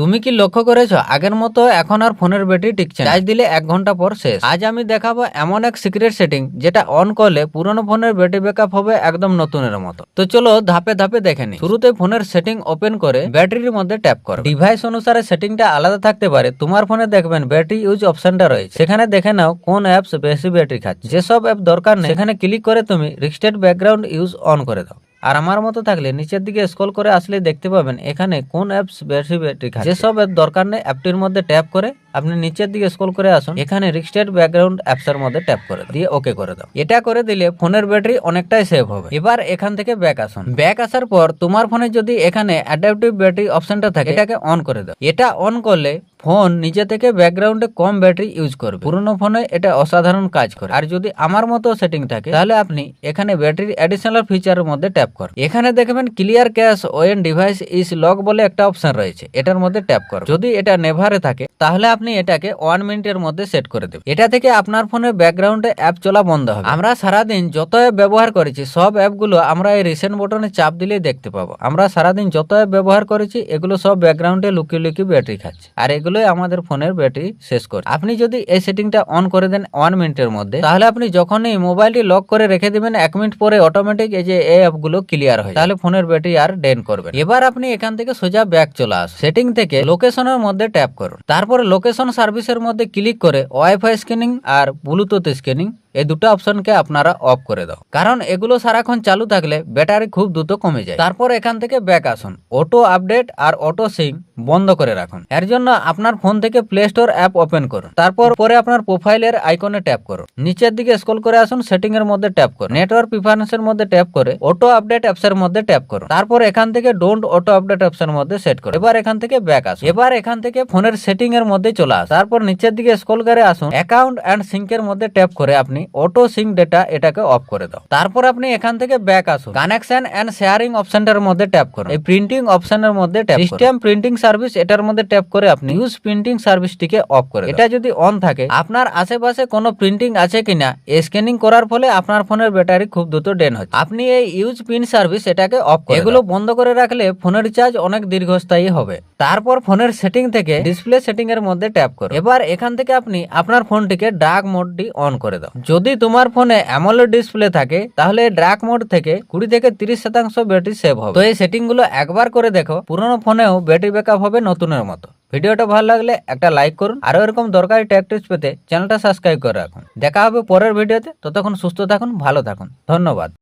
তুমি কি লক্ষ্য করেছ? আগের মতো এখন আর ফোনের ব্যাটারি টিকছে চার্জ দিলে এক ঘণ্টা পর শেষ। আজ আমি দেখাবো এমন এক সিক্রেট সেটিং যেটা অন করলে পুরনো ফোনের ব্যাটারি ব্যাকআপ হবে একদম নতুনের মতো। তো চলো ধাপে ধাপে দেখে নি শুরুতে ফোনের সেটিং ওপেন করে ব্যাটারির মধ্যে ট্যাপ করো। ডিভাইস অনুসারে সেটিংটা আলাদা থাকতে পারে। তোমার ফোনে দেখবেন ব্যাটারি ইউজ অপশনটা রয়েছে। সেখানে দেখে নাও কোন অ্যাপস বেশি ব্যাটারি খাচ্ছে। যেসব অ্যাপ দরকার নেই, সেখানে ক্লিক করে তুমি রিস্টেড ব্যাকগ্রাউন্ড ইউজ অন করে দাও। আর আমার মতো থাকলে নিচের দিকে স্ক্রল করে আসলে দেখতে পাবেন এখানে কোন অ্যাপস বেশি ব্যাটারি খায় যেসব অ্যাপ দরকার নেই অ্যাপটির মধ্যে ট্যাপ করে আপনি নিচের দিকে স্ক্রল করে আসুন, এখানে রিস্টেড ব্যাকগ্রাউন্ড অ্যাপস এর মধ্যে ট্যাপ করে দিয়ে ওকে করে দাও। এটা করে দিলে ফোনের ব্যাটারি অনেকটাই সেভ হবে। এবার এখান থেকে ব্যাক আসুন। ব্যাক আসার পর তোমার ফোনে যদি এখানে অ্যাডাপটিভ ব্যাটারি অপশনটা থাকে, এটাকে অন করে দাও। এটা অন করলে ফোন নিজে থেকে ব্যাকগ্রাউন্ডে কম ব্যাটারি ইউজ করবে। পুরোনো ফোনে এটা অসাধারণ কাজ করে। আর যদি আমার মতো সেটিং থাকে, তাহলে আপনি এখানে ব্যাটারি অ্যাডিশনাল ফিচারের মধ্যে ট্যাপ করুন। এখানে দেখবেন clear cache when device is lock বলে একটা অপশন রয়েছে। এটার মধ্যে ট্যাপ করুন যদি এটা নেভারে থাকে, তাহলে আপনি এটাকে ওয়ান মিনিটের মধ্যে সেট করে দেবেন। এটা থেকে আপনার ফোনের ব্যাকগ্রাউন্ডে অ্যাপ চলা বন্ধ হবে। আমরা সারাদিন যত অ্যাপ ব্যবহার করেছি, সব অ্যাপগুলো আমরা এই রিসেন্ট বটনে চাপ দিলেই দেখতে পাবো। আমরা সারাদিন যত অ্যাপ ব্যবহার করেছি, এগুলো সব ব্যাকগ্রাউন্ডে লুকিয়ে লুকিয়ে ব্যাটারি খাচ্ছে। আর এগুলোই আমাদের ফোনের ব্যাটারি শেষ করে। আপনি যদি এই সেটিংটা অন করে দেন ওয়ান মিনিটের মধ্যে, তাহলে আপনি যখনই মোবাইলটি লক করে রেখে দিবেন, এক মিনিট পরে অটোমেটিক এই যে এই অ্যাপগুলো ক্লিয়ার হয় তাহলে ফোনের ব্যাটারি আর ডেন করবে এবার আপনি এখান থেকে সোজা ব্যাক চলে আসুন। সেটিং থেকে লোকেশনের মধ্যে ট্যাপ করুন। তারপরে লোকেশন সার্ভিসের মধ্যে ক্লিক করে ওয়াইফাই স্ক্যানিং আর ব্লুটুথ স্ক্যানিং। এই দুটো অপশনকে আপনারা অফ করে দাও। কারণ এগুলো সারাক্ষণ চালু থাকলে ব্যাটারি খুব দ্রুত কমে যায়। তারপর এখান থেকে ব্যাক আসুন। অটো আপডেট আর অটো সিং বন্ধ করে রাখুন। এর জন্য আপনার ফোন থেকে প্লে স্টোর অ্যাপ ওপেন করুন। তারপর পরে আপনার প্রোফাইলের আইকনে ট্যাপ করুন। নিচের দিকে স্ক্রল করে আসুন সেটিং এর মধ্যে ট্যাপ করুন। নেটওয়ার্ক প্রিফারেন্সের মধ্যে ট্যাপ করে অটো আপডেট অ্যাপস এর মধ্যে ট্যাপ করুন। তারপর এখান থেকে ডোন্ট অটো আপডেট অ্যাপস এর মধ্যে সেট করুন। এবার এখান থেকে ব্যাক আসুন। এবার এখান থেকে ফোনের সেটিং এর মধ্যে চলে আসুন। তারপর নিচের দিকে স্ক্রল করে আসুন। অ্যাকাউন্ট এন্ড সিঙ্ক এর মধ্যে ট্যাপ করে আপনি অটো সিঙ্ক ডেটা এটাকে অফ করে দাও। তারপর আপনি এখান থেকে ব্যাক আসুন। কানেকশন এন্ড শেয়ারিং অপশনটার মধ্যে ট্যাপ করুন। এই প্রিন্টিং অপশনের মধ্যে ট্যাপ সিস্টেম প্রিন্টিং সার্ভিস এটার মধ্যে ট্যাপ করে আপনি ইউজ প্রিন্টিং সার্ভিসটিকে অফ করে দাও। এটা যদি অন থাকে আপনার আশেপাশে কোনো প্রিন্টিং আছে কিনা স্ক্যানিং করার ফলে আপনার ফোনের ব্যাটারি খুব দ্রুত ডেন হচ্ছে। আপনি এই ইউজ প্রিন্ট সার্ভিস এটাকে অফ করে এগুলো বন্ধ করে রাখলে ফোনের চার্জ অনেক দীর্ঘস্থায়ী হবে। তারপর ফোনের সেটিং থেকে ডিসপ্লে সেটিং এর মধ্যে ট্যাপ করুন। এবার এখান থেকে আপনি আপনার ফোনটিকে ডার্ক মোডটি অন করে দাও। যদি তোমার ফোনে অ্যামোলেড ডিসপ্লে থাকে, তাহলে ড্রাক মোড থেকে কুড়ি থেকে তিরিশ শতাংশ ব্যাটারি সেভ হবে। তো এই সেটিংগুলো একবার করে দেখো, পুরনো ফোনেও ব্যাটারি ব্যাকআপ হবে নতুনের মতো। ভিডিওটা ভালো লাগলে একটা লাইক করুন, আরও এরকম দরকারি ট্যাক পেতে চ্যানেলটা সাবস্ক্রাইব করে রাখুন। দেখা হবে পরের ভিডিওতে, ততক্ষণ সুস্থ থাকুন, ভালো থাকুন। ধন্যবাদ।